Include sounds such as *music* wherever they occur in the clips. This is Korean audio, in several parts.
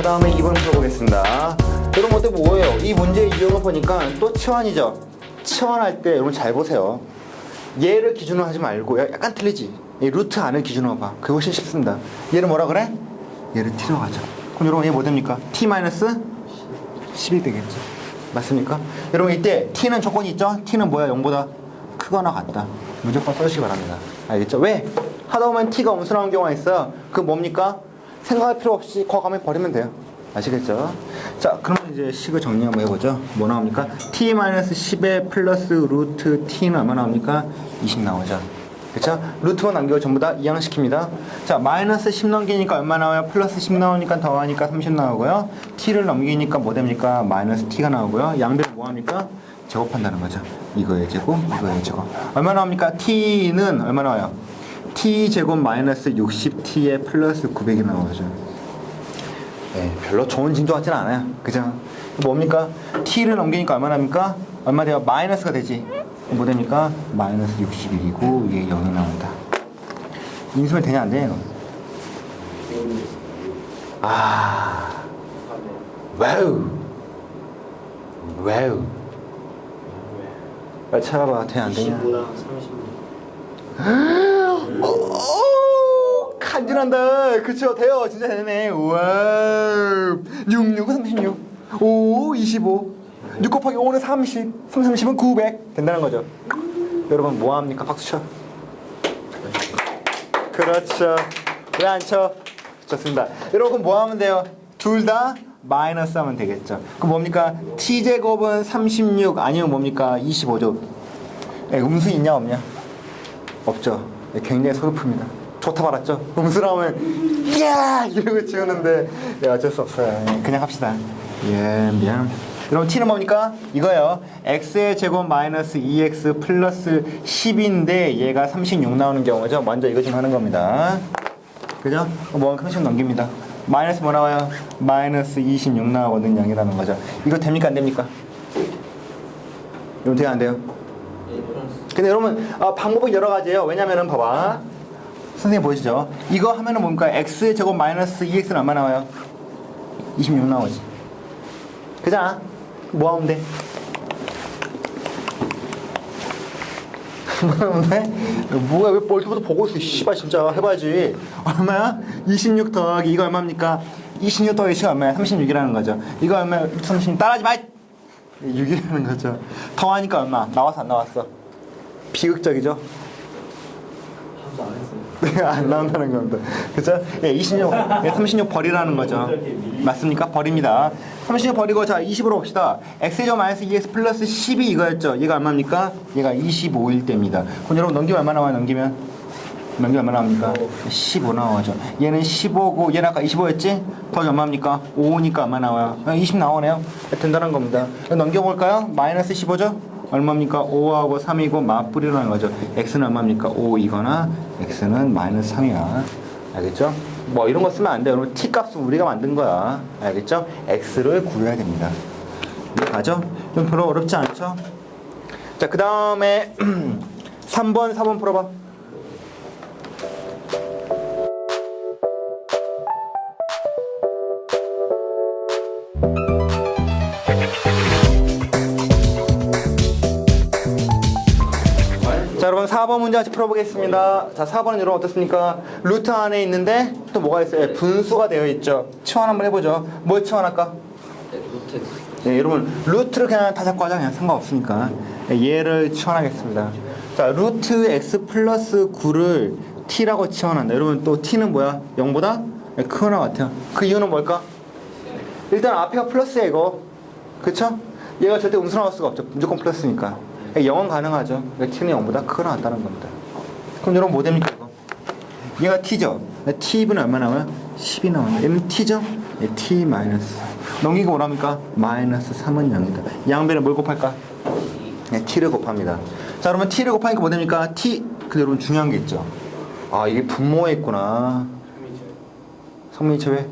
그 다음에 2번 풀어보겠습니다. 여러분 어때 뭐예요? 이 문제의 유형을 보니까 또 치환이죠. 치환할 때 여러분 잘 보세요. 얘를 기준으로 하지 말고 야- 약간 틀리지. 이 루트 안을 기준으로 봐. 훨씬 쉽습니다. 얘를 뭐라 그래? 얘를 t로 하자. 그럼 여러분 얘 뭐 됩니까? t 마이너스 10이 되겠죠. 맞습니까? 여러분 이때 t는 조건이 있죠? t는 뭐야? 0보다 크거나 같다. 무조건 써주시기 바랍니다. 알겠죠? 왜? 하다 보면 t가 음수 나온 경우가 있어요. 그 뭡니까? 생각할 필요 없이 거감에 버리면 돼요. 아시겠죠? 자, 그러면 이제 식을 정리 한번 해보죠. 뭐 나옵니까? t-10에 플러스 루트 t는 얼마 나옵니까? 20 나오죠. 그쵸? 루트만 남기고 전부 다 이항시킵니다. 자, 마이너스 10 넘기니까 얼마 나와요? 플러스 10 나오니까 더하니까 30 나오고요. t를 넘기니까 뭐 됩니까? 마이너스 t가 나오고요. 양배를 뭐 합니까? 제곱한다는 거죠. 이거의 제곱, 이거의 제곱. 얼마 나옵니까? t는 얼마 나와요? t 제곱 마이너스 60t에 플러스 900이 나오죠. 네, 별로 좋은 징조 같지는 않아요. 그죠? 뭡니까? t를 넘기니까 얼마 납니까? 얼마 돼요? 마이너스가 되지. 뭐 됩니까? 마이너스 61이고 이게 0이 나온다. 인수면 되냐 안 돼요? 아, 와우, 와우. 야, 찾아봐, 되냐 안 되냐? 25랑 36. 오, 간지난다. 그쵸, 돼요. 진짜 되네. 우와. 6, 6은 36. 5, 25. 6 곱하기 5는 30. 3, 30은 900. 된다는 거죠. 여러분, 뭐 합니까? 박수 쳐. 그렇죠. 왜 안 쳐? 좋습니다. 여러분, 뭐 하면 돼요? 둘 다 마이너스 하면 되겠죠. 그럼 뭡니까? t제곱은 36 아니면 뭡니까? 25죠. 예, 음수 있냐, 없냐? 없죠. 예, 굉장히 서글픕니다. 좋다 말았죠. 음수 나오면 이야 이러고 지우는데 예, 어쩔 수 없어요. 예, 그냥 합시다. 예 미안. 여러분 t는 뭡니까? 이거요. x의 제곱 마이너스 2x 플러스 10인데 얘가 36 나오는 경우죠. 먼저 이거 좀 하는 겁니다. 그죠? 뭐 한칸씩 넘깁니다. 마이너스 뭐 나와요? 마이너스 26 나오거든 양이라는 거죠. 이거 됩니까 안 됩니까? 이거 돼요 안 돼요? 근데 여러분 아, 방법은 여러 가지예요. 왜냐면은 봐봐. 선생님 보시죠. 이거 하면은 뭡니까? x 제곱 마이너스 2x는 얼마 나와요? 26 나오지. 그잖아. 뭐 하면 돼? 뭐 하면 돼? 뭐야 왜 멀티부터 보고 있어? 씨발 진짜 해봐야지. 얼마야? 26 더하기 이거 얼마입니까? 26 더하기 10 얼마야? 36이라는 거죠. 이거 얼마야? 36 따라하지 마. 6이라는 거죠. 더하니까 얼마? 나왔어 안 나왔어? 비극적이죠? 네, 안 나온다는 겁니다. 그죠? 예, 26, 예, 36 버리라는 거죠. 맞습니까? 버립니다. 36 버리고, 자, 20으로 봅시다. x제곱 마이너스 2x 플러스 10이 이거였죠. 얘가 얼마입니까? 얘가 25일 때입니다. 그럼 여러분 넘기면 얼마 나와요, 넘기면? 넘기면 얼마 나옵니까? 15 나오죠. 얘는 15고, 얘는 아까 25였지? 더하기 얼마입니까? 5니까 얼마 나와요? 20 나오네요. 된다는 겁니다. 넘겨볼까요? 마이너스 15죠? 얼마입니까? 5하고 3이고 맞불이라는 거죠. x는 얼마입니까? 5이거나 x는 마이너스 3이야. 알겠죠? 뭐 이런 거 쓰면 안 돼요. 여러분 t 값은 우리가 만든 거야. 알겠죠? x를 구해야 됩니다. 가죠? 좀 별로 어렵지 않죠? 자, 그 다음에 3번, 4번 풀어봐. 여러분 4번 문제 같이 풀어보겠습니다. 자 4번은 여러분 어떻습니까? 루트 안에 있는데 또 뭐가 있어요? 예, 분수가 되어 있죠. 치환 한번 해보죠. 뭘 치환할까? 네, 루트. 네, 여러분 루트를 그냥 다 잡고 하자. 그냥 상관없으니까. 네, 얘를 치환하겠습니다. 자 루트 x 플러스 9를 t라고 치환한다. 여러분 또 t는 뭐야? 0보다? 크거나 같아요. 그 이유는 뭘까? 일단 앞에가 플러스야 이거. 그쵸? 얘가 절대 음수 나올 수가 없죠. 무조건 플러스니까 0은 가능하죠 그러니까 t는 0보다 크거나 같다는 겁니다 그럼 여러분 뭐 됩니까 이거 얘가 t죠 t분은 얼마 나와요? 10이 나와요 얘는 t죠? 예, t 마이너스 넘기고 뭐랍니까? 마이너스 3은 0이다 양배는 뭘 곱할까? 네, t를 곱합니다 자 그러면 t를 곱하니까 뭐 됩니까? t 그 여러분 중요한 게 있죠 아 이게 분모에 있구나. 성민이 왜?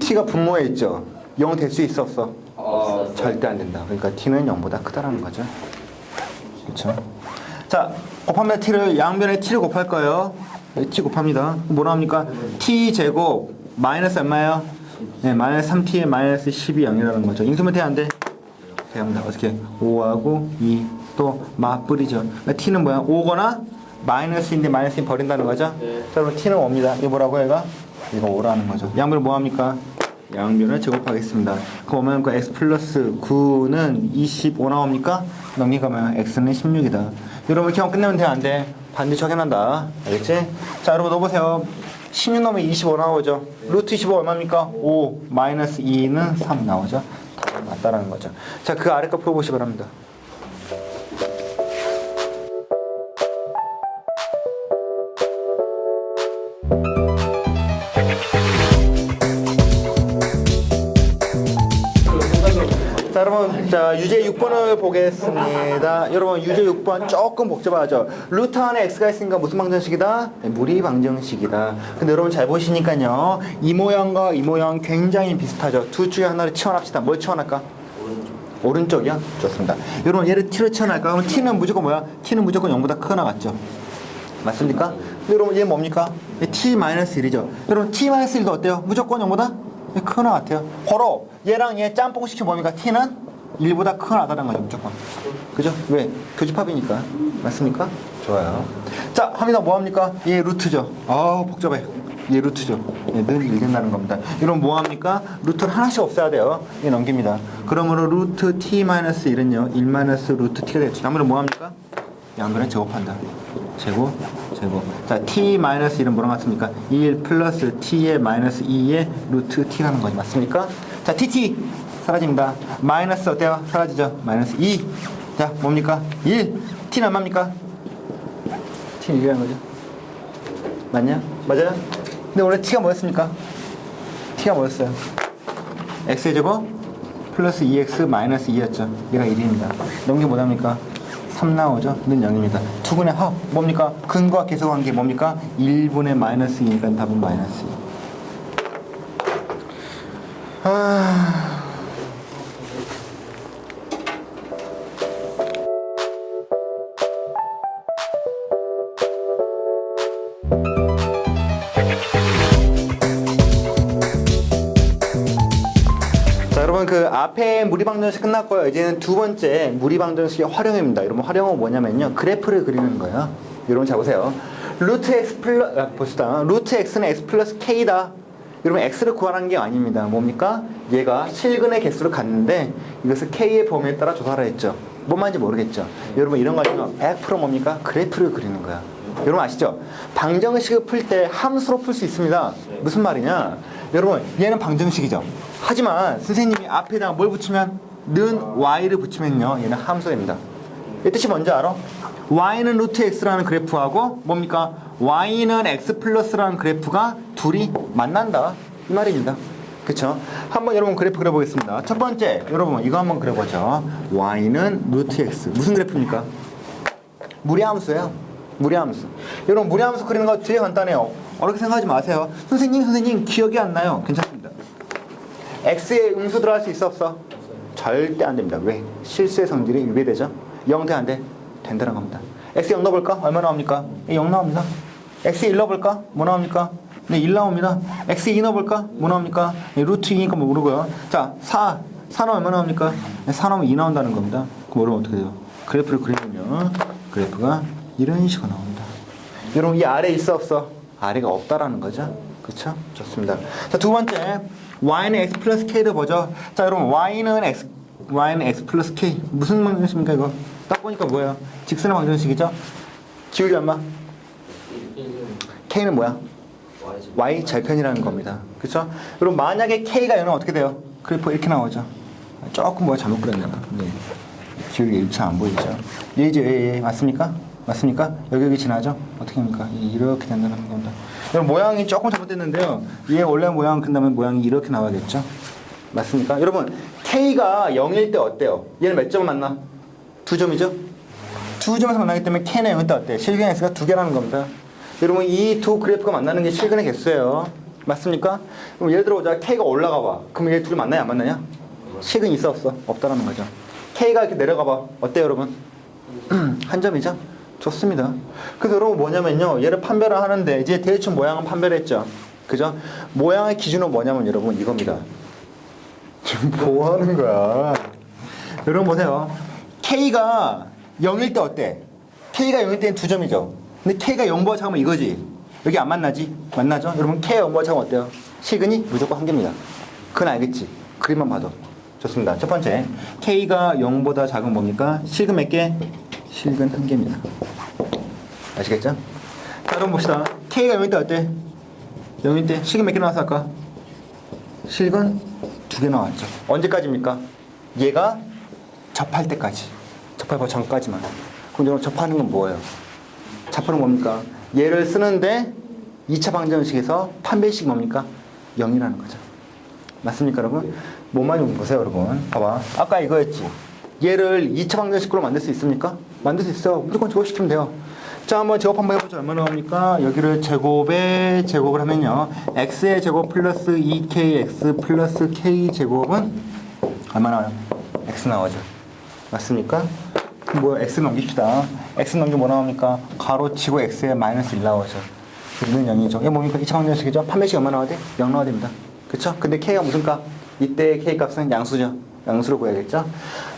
t가 분모에 있죠. 0 될 수 있어 없어? 아, 절대 안 된다. 그러니까 t는 0보다 크다라는 거죠. 그렇죠? 자, 곱하면 t를 양변에 t를 곱할 거예요. 네, t 곱합니다. 뭐라 합니까? t 제곱 마이너스 얼마예요? 네, 마이너스 3t에 마이너스 10이 0이라는 거죠. 인수면 돼안 돼? 돼합니다. 어떻게? 5하고 2 또 맞뿌리죠. 그러니까 t는 뭐야? 5거나 마이너스인데 마이너스 버린다는 거죠. 네. 자, 그럼 t는 5입니다. 이거 뭐라고 얘가? 이거 5라는 거죠. 양변을 뭐 합니까? 양변을 제곱하겠습니다. 그러면 그 x 플러스 9는 25 나옵니까? 넘기가면 x는 16이다. 여러분 기억 끝내면 돼? 안 돼? 반드시 확인한다. 알겠지? 자, 여러분 넣어보세요. 16 넣으면 25 나오죠. 루트 25 얼마입니까? 5 마이너스 2는 3 나오죠. 맞다라는 거죠. 자, 그 아래 거 풀어보시기 바랍니다. 자 여러분 자 유제 6번을 보겠습니다 여러분 유제 6번 조금 복잡하죠 루트 안에 x가 있으니까 무슨 방정식이다? 네, 무리 방정식이다 근데 여러분 잘 보시니까요 이 모양과 이 모양 굉장히 비슷하죠 둘 중에 하나를 치환합시다 뭘 치환할까? 오른쪽이요? 좋습니다 여러분 얘를 t로 치환할까? 그럼 t는 무조건 뭐야? t는 무조건 0보다 크거나 같죠 맞습니까? 여러분 얘 뭡니까? 얘 t-1이죠 여러분 t-1도 어때요? 무조건 0보다 크거나 같아요 바로 얘랑 얘 짬뽕 시키면 뭡니까? t는 1보다 크거나 같다는 거죠 무조건 그죠? 왜? 교집합이니까 맞습니까? 좋아요 자 합니다 뭐 합니까? 얘 루트죠 아우 복잡해 얘 루트죠 얘늘 읽는다는 겁니다 이런 뭐합니까? 루트를 하나씩 없애야 돼요 얘 넘깁니다 그러므로 루트 t-1은요 1 마이너스 루트 t가 되죠 양면은 뭐합니까? 양변을 제곱한다. 제곱, 제곱. 자, t 마이너스 1은 뭐랑 같습니까? 1 플러스 t의 마이너스 2의 루트 t라는 거지. 맞습니까? 자, tt 사라집니다. 마이너스 어때요? 사라지죠? 마이너스 2. 자, 뭡니까? 1. t는 얼마입니까? t는 1이라는 거죠. 맞냐? 맞아요? 근데 원래 t가 뭐였습니까? t가 뭐였어요? x의 제곱 플러스 2x 마이너스 2였죠. 얘가 1입니다. 넘겨 뭐합니까? 3 나오죠? 는 0입니다. 두분의 합 뭡니까? 근과 계속관계 뭡니까? 1분의 마이너스 2니까 답은 마이너스 2. 아... 그 앞에 무리방정식 끝났고요. 이제는 두 번째 무리방정식의 활용입니다. 여러분 활용은 뭐냐면요. 그래프를 그리는 거예요. 여러분 잘 보세요. 루트 x 플러스 아, 봅시다. 루트 x는 x 플러스 k다. 여러분 x를 구하라는 게 아닙니다. 뭡니까? 얘가 실근의 개수를 갖는데 이것을 k의 범위에 따라 조사를 했죠. 뭔 말인지 모르겠죠. 여러분 이런 거 아니면 100% 뭡니까? 그래프를 그리는 거야. 여러분 아시죠? 방정식을 풀 때 함수로 풀 수 있습니다. 무슨 말이냐? 여러분, 얘는 방정식이죠. 하지만 선생님이 앞에다가 뭘 붙이면 는 y를 붙이면요. 얘는 함수입니다. 이 뜻이 뭔지 알아? y는 루트 x라는 그래프하고 뭡니까? y는 x 플러스라는 그래프가 둘이 만난다. 이 말입니다. 그쵸? 한번 여러분 그래프 그려보겠습니다. 첫 번째, 여러분 이거 한번 그려보죠. y는 루트 x. 무슨 그래프입니까? 무리함수예요. 무리함수. 여러분 무리함수 그리는 거 되게 간단해요. 어렵게 생각하지 마세요. 선생님, 선생님 기억이 안 나요. 괜찮습니다. X의 음수 들어갈 수 있어 없어? 절대 안 됩니다. 왜? 실수의 성질이 위배되죠? 0 돼, 안 돼? 된다는 겁니다. x 0 넣어볼까? 얼마 나옵니까? 0 나옵니다. x 1 넣어볼까? 뭐 나옵니까? 네, 1 나옵니다. x 2 넣어볼까? 뭐 나옵니까? 네, 루트 2니까 뭐 모르고요. 자, 4. 4 넣으면 얼마 나옵니까? 네, 4 넣으면 2 나온다는 겁니다. 그럼 여러분 어떻게 돼요? 그래프를 그리면 그래프가 이런 식으로 나옵니다. 여러분 이 아래 있어 없어? 아래가 없다라는 거죠. 그렇죠? 좋습니다. 자, 두 번째. Y는 x 플러스 k를 보죠. 자, 여러분 y는 x y는 x 플러스 k 무슨 방정식입니까 이거? 딱 보니까 뭐예요? 직선의 방정식이죠. 기울기 얼마? k는 뭐야? y 절편이라는 겁니다. 그렇죠? 여러분 만약에 k가 여는 어떻게 돼요? 그래프 이렇게 나오죠. 조금 뭐가 잘못 그렸네요. 네. 기울기 1차 안 보이죠? 예죠, 예, 예. 맞습니까? 맞습니까? 여기 여기 지나죠? 어떻게 합니까? 이렇게 된다는 겁니다. 여러분 모양이 조금 잘못됐는데요. 얘 원래 모양 끝나면 모양이 이렇게 나와야겠죠? 맞습니까? 여러분 K가 0일 때 어때요? 얘는 몇 점 만나? 두 점이죠? 두 점에서 만나기 때문에 K는 0일 때 어때요? 실경 X가 두 개라는 겁니다. 여러분 이 두 그래프가 만나는 게 실근의 개수예요. 맞습니까? 그럼 예를 들어 보자. K가 올라가 봐. 그럼 얘 둘이 만나냐 안 만나냐? 식은 있어 없어? 없다라는 거죠. K가 이렇게 내려가 봐. 어때요 여러분? *clears throat* 한 점이죠? 좋습니다. 그래서 여러분 뭐냐면요. 얘를 판별을 하는데 이제 대충 모양은 판별을 했죠. 그죠? 모양의 기준은 뭐냐면 여러분 이겁니다. 지금 뭐 하는 거야? 여러분 보세요. K가 0일 때 어때? K가 0일 때는 두 점이죠. 근데 K가 0보다 작으면 이거지. 여기 안 만나지? 만나죠? 여러분 K가 0보다 작으면 어때요? 시근이 무조건 한 개입니다. 그건 알겠지? 그림만 봐도. 좋습니다. 첫 번째. K가 0보다 작은 뭡니까? 실근 몇 개? 실근 한 개입니다. 아시겠죠? 자, 여러분 봅시다. K가 0일 때 어때? 0일 때 실근 몇 개 나왔어 아까? 실근 두 개 나왔죠. 언제까지입니까? 얘가 접할 때까지. 접하기 전까지만. 그럼 여러분 접하는 건 뭐예요? 접하는 뭡니까? 얘를 쓰는데 2차 방정식에서 판별식 뭡니까? 0이라는 거죠. 맞습니까, 여러분? 뭐만 좀 보세요, 여러분. 봐봐. 아까 이거였지. 얘를 2차 방정식으로 만들 수 있습니까? 만들 수 있어요. 무조건 제곱시키면 돼요. 자, 한번 제곱 한번 해보죠. 얼마나 나옵니까? 여기를 제곱에 제곱을 하면요. x의 제곱 플러스 2kx 플러스 k 제곱은 얼마 나와요? x 나오죠. 맞습니까? 뭐 x 넘깁시다. x 넘기면 뭐 나옵니까? 가로치고 x에 마이너스 1 나오죠. 우리는 0이죠. 이게 뭡니까? 2차 방정식이죠. 판매식 얼마 나와야 돼? 0 나와야 됩니다. 그쵸? 근데 k가 무슨 값? 이때 k 값은 양수죠. 양수로 구해야겠죠?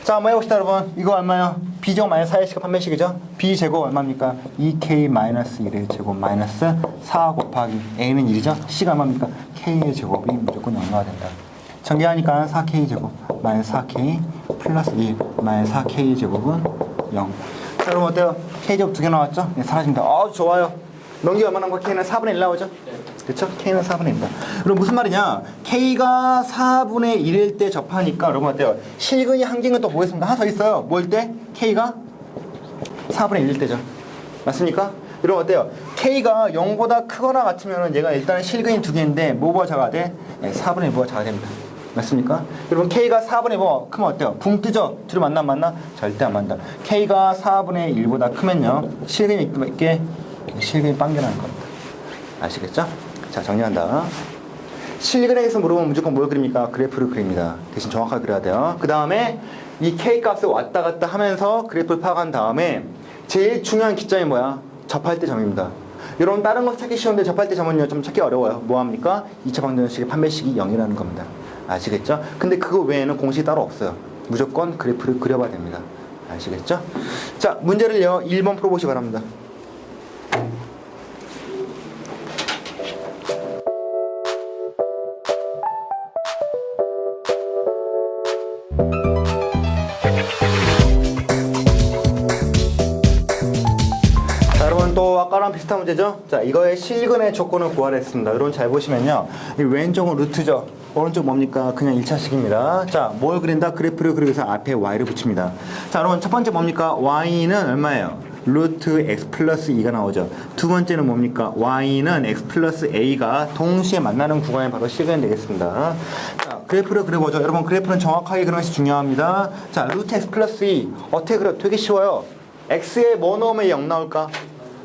자, 한번 해봅시다, 여러분. 이거 얼마요? B제곱 마이너스 4의 시가 판매식이죠? b제곱 얼마입니까? 2k 마이너스 1의 제곱 마이너스 4 곱하기 a는 1이죠? c가 얼마입니까? k의 제곱이 무조건 0 나와야 된다. 전개하니까 4k 제곱 마이너스 4k 플러스 1 마이너스 4k 제곱은 0. 자, 여러분 어때요? k 제곱 두 개 나왔죠? 네, 사라집니다. 아, 좋아요. 넘기 얼마 나온 거 k는 4분의 1 나오죠? 그렇죠? k는 4분의 1입니다. 여러분 무슨 말이냐? k가 4분의 1일 때 접하니까 여러분 어때요? 실근이 한 개는 또 뭐겠습니까? 하나 더 있어요. 뭐일 때? k가 4분의 1일 때죠. 맞습니까? 여러분 어때요? k가 0보다 크거나 같으면 얘가 일단은 실근이 두 개인데 뭐보다 작아야 돼? 네, 4분의 1보다 작아야 됩니다. 맞습니까? 여러분 K가 4분의 1 크면 어때요? 붕 뜨죠? 둘이 만나 안 만나? 절대 안 만나. K가 4분의 1보다 크면요. 실근이 있게 실근이 빵겨나는 겁니다. 아시겠죠? 자 정리한다. 실근에서 물어보면 무조건 뭘 그립니까? 그래프를 그립니다. 대신 정확하게 그려야 돼요. 그 다음에 이 K 값을 왔다 갔다 하면서 그래프를 파악한 다음에 제일 중요한 기점이 뭐야? 접할 때 점입니다. 여러분 다른 거 찾기 쉬운데 접할 때 점은요 좀 찾기 어려워요. 뭐합니까? 2차 방정식의 판별식이 0이라는 겁니다. 아시겠죠? 근데 그거 외에는 공식이 따로 없어요. 무조건 그래프를 그려봐야 됩니다. 아시겠죠? 자 문제를요 1번 풀어보시 기 바랍니다. 아까랑 비슷한 문제죠? 자, 이거의 실근의 조건을 구하랬습니다. 여러분 잘 보시면요. 이 왼쪽은 루트죠. 오른쪽 뭡니까? 그냥 1차식입니다. 자, 뭘 그린다? 그래프를 그리기 위해서 앞에 y를 붙입니다. 자, 여러분 첫 번째 뭡니까? y는 얼마예요? 루트 x 플러스 2가 나오죠. 두 번째는 뭡니까? y는 x 플러스 a가 동시에 만나는 구간이 바로 실근이 되겠습니다. 자, 그래프를 그려보죠. 여러분 그래프는 정확하게 그리는 것이 중요합니다. 자, 루트 x 플러스 2 어떻게 그려? 되게 쉬워요. x에 뭐 넣으면 0 나올까?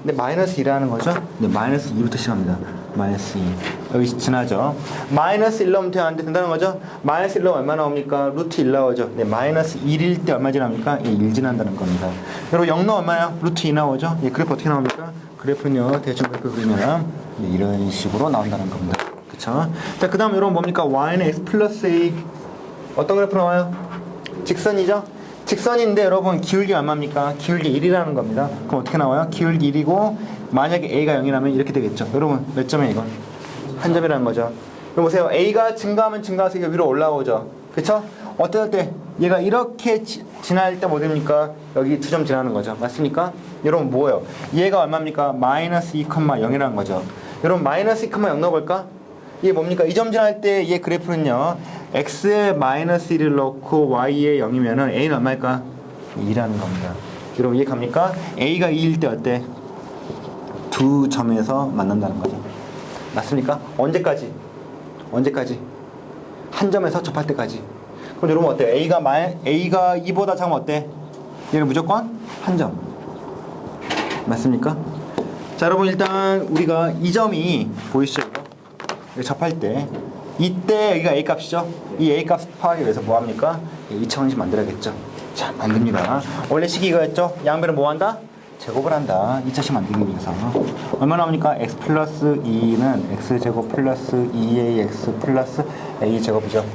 근데 마이너스 2라는 거죠? 네, 마이너스 2부터 시작합니다. 마이너스 2. 여기 지나죠? 마이너스 1 넣으면 되는데 된다는 거죠? 마이너스 1 넣으면 얼마 나옵니까? 루트 1 나오죠? 네, 마이너스 1일 때 얼마 지납니까? 예, 1 지난다는 겁니다. 여러분 0 넣으면 얼마예요? 루트 2 나오죠? 예, 그래프 어떻게 나옵니까? 그래프는요, 대충 그래프 그리면 예, 이런 식으로 나온다는 겁니다. 그쵸? 자, 그 다음 여러분 뭡니까? y는 x 플러스 a. 어떤 그래프 나와요? 직선이죠? 직선인데 여러분 기울기 얼마입니까? 기울기 1이라는 겁니다. 그럼 어떻게 나와요? 기울기 1이고 만약에 a가 0이라면 이렇게 되겠죠. 여러분 몇 점이에요 이건? 한 점이라는 거죠. 그럼 보세요. a가 증가하면 증가해서 위로 올라오죠. 그쵸? 어떨 때 얘가 이렇게 지, 지날 때 뭐 됩니까? 여기 두 점 지나는 거죠. 맞습니까? 여러분 뭐예요? 얘가 얼마입니까? 마이너스 2,0이라는 거죠. 여러분 마이너스 2,0 넣어볼까? 이게 뭡니까? 이 점 지날 때 얘 그래프는요. X에 마이너스 1을 넣고 y에 0이면은 a는 얼마일까? 2라는 겁니다. 여러분 이해 갑니까? a가 2일 때 어때? 두 점에서 만난다는 거죠. 맞습니까? 언제까지? 언제까지? 한 점에서 접할 때까지. 그럼 여러분 어때요? a가 마 a가 2보다 작으면 어때? 얘는 무조건 한 점. 맞습니까? 자 여러분 일단 우리가 이 점이 보이시죠 접할 때 이때 여기가 a 값이죠? 이 a 값 파악하기 위해서 뭐 합니까? 2차원식 만들어야겠죠. 자 만듭니다. 원래 식이 이거였죠? 양변을 뭐 한다? 제곱을 한다. 2차식 만들기 위해서. 얼마 나옵니까? X 플러스 2는 x 제곱 플러스 2ax 플러스 a 제곱이죠.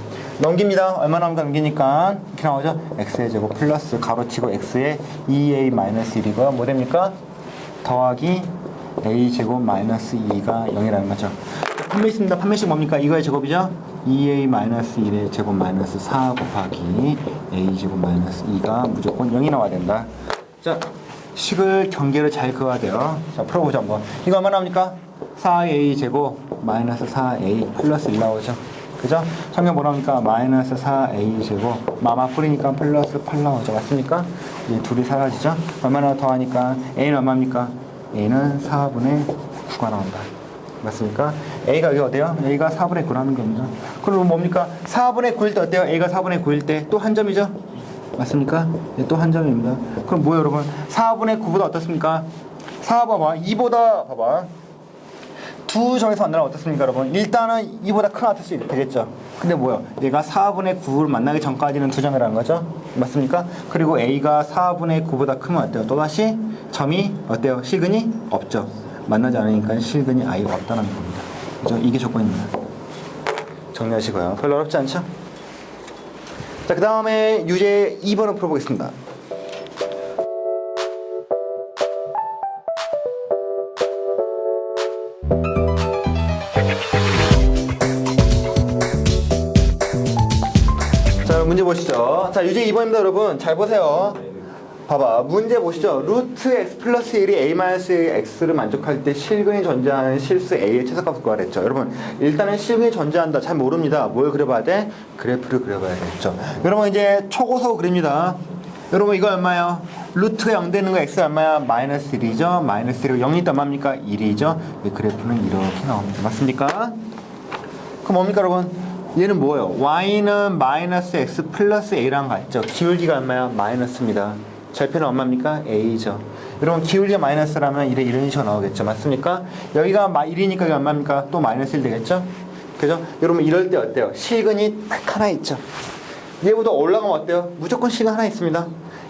넘깁니다. 얼마 나옵니까? 넘기니까 이렇게 나오죠? X의 제곱 플러스 가로치고 x의 2a 마이너스 1이고요 뭐 됩니까? 더하기 a 제곱 마이너스 2가 0이라는 거죠. 판매식입니다. 판매식 뭡니까? 이거의 제곱이죠? 2a 마이너스 1의 제곱 마이너스 4 곱하기 a 제곱 마이너스 2가 무조건 0이 나와야 된다. 자, 식을 경계를 잘 그어야 돼요. 자, 풀어보자 한번. 이거 얼마 나옵니까? 4a 제곱 마이너스 4a 플러스 1 나오죠. 그죠? 뭐라 합니까? 마이너스 4a 제곱 마마 뿌리니까 플러스 8 나오죠. 맞습니까? 이 둘이 사라지죠? 얼마나 더하니까 a는 얼마입니까? a는 4분의 9가 나온다. 맞습니까? A가 여기 어때요? a가 4분의 9라는 겁니다. 그럼 뭡니까? 4분의 9일 때 어때요? a가 4분의 9일 때 또 한 점이죠? 맞습니까? 네, 또한 점입니다. 그럼 뭐예요, 여러분? 4분의 9보다 어떻습니까? 4 봐봐. 2보다 봐봐. 두 점에서 만나면 어떻습니까, 여러분? 일단은 이보다 큰 아트수 되겠죠. 근데 뭐요? 얘가 4분의 9를 만나기 전까지는 두 점이라는 거죠. 맞습니까? 그리고 A가 4분의 9보다 크면 어때요? 또다시 점이 어때요? 실근이 없죠. 만나지 않으니까 실근이 아예 없다는 겁니다. 그죠? 이게 조건입니다. 정리하시고요. 별로 어렵지 않죠? 자, 그 다음에 유제 2번을 풀어보겠습니다. 자, 문제 보시죠. 자, 유제 2번입니다, 여러분. 잘 보세요. 봐봐. 문제 보시죠. 루트 x 플러스 1이 a 마이너스 x를 만족할 때 실근이 존재하는 실수 a의 최소값을 구하랬죠. 여러분, 일단은 실근이 존재한다. 잘 모릅니다. 뭘 그려봐야 돼? 그래프를 그려봐야 되겠죠. 여러분, 이제 초고속 그립니다. 여러분, 이거 얼마예요? 루트가 0 되는 거 x 얼마야? 마이너스 1이죠. 마이너스 1이고 0이 있단 말입니까? 1이죠. 이 그래프는 이렇게 나옵니다. 맞습니까? 그럼 뭡니까 여러분? 얘는 뭐예요? y는 마이너스 x 플러스 a랑 같죠? 기울기가 얼마야? 마이너스입니다. 절편은 얼마입니까? a죠. 여러분 기울기가 마이너스라면 이래 이런 식으로 나오겠죠? 맞습니까? 여기가 마 1이니까 여기 얼마입니까? 또 마이너스 1 되겠죠? 그죠? 여러분 이럴 때 어때요? 실근이 딱 하나 있죠? 얘보다 올라가면 어때요? 무조건 실근 하나 있습니다.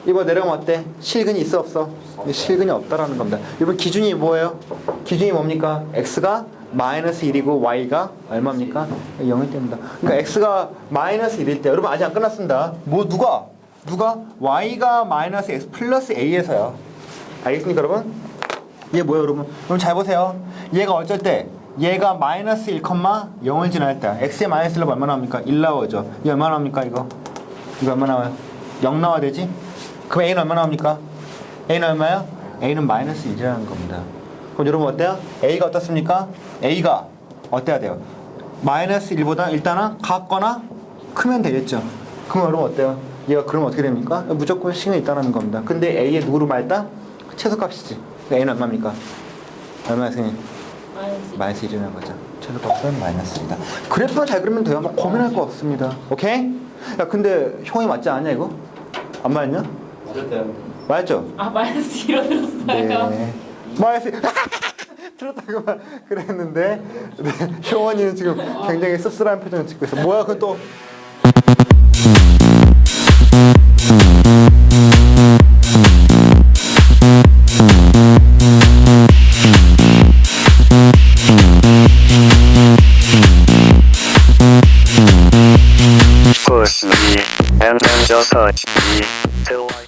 이거 내려가면 어때? 실근이 있어 없어? 실근이 없다라는 겁니다. 여러분 기준이 뭐예요? 기준이 뭡니까? x가 마이너스 1이고 y가 얼마입니까? 0일 때입니다. 그러니까 x가 마이너스 1일 때 여러분 아직 안 끝났습니다. 뭐 누가? 누가? y가 마이너스 x 플러스 a에서요. 알겠습니까 여러분? 얘 뭐예요 여러분? 그럼 잘 보세요. 얘가 어쩔 때 얘가 마이너스 1,0을 지날 때 x의 마이너스 1로 얼마 나옵니까? 1 나오죠. 이 얼마 나옵니까 이거? 이거 얼마 나와요? 0 나와야 되지? 그럼 a는 얼마 나옵니까? a는 얼마야? a는 마이너스 1이라는 겁니다. 그럼 여러분 어때요? a가 어떻습니까? a가 어때야 돼요? 마이너스 1보다 일단은 같거나 크면 되겠죠. 그럼 여러분 어때요? 얘가 그러면 어떻게 됩니까? 무조건 식이 있다는 겁니다. 근데 a의 누구로 말다? 최소값이지. 그러니까 a는 얼마입니까? 얼마야 선생님? 마이너스 마이너스 1이라는 거죠. 최소값은 마이너스입니다. 그래프만 잘 그리면 돼요. 뭐 고민할 거 없습니다. 오케이? 야 근데 형이 맞지 않냐 이거? 안 맞냐? 맞았대요. 맞죠? 아 마이너스 1로 들었어요. 네. 마이너스 *laughs* 들었다고 말 그랬는데 네. *laughs* 효원이는 지금 굉장히 씁쓸한 표정을 짓고 있어. 뭐야 그건 또 push me, and then just touch me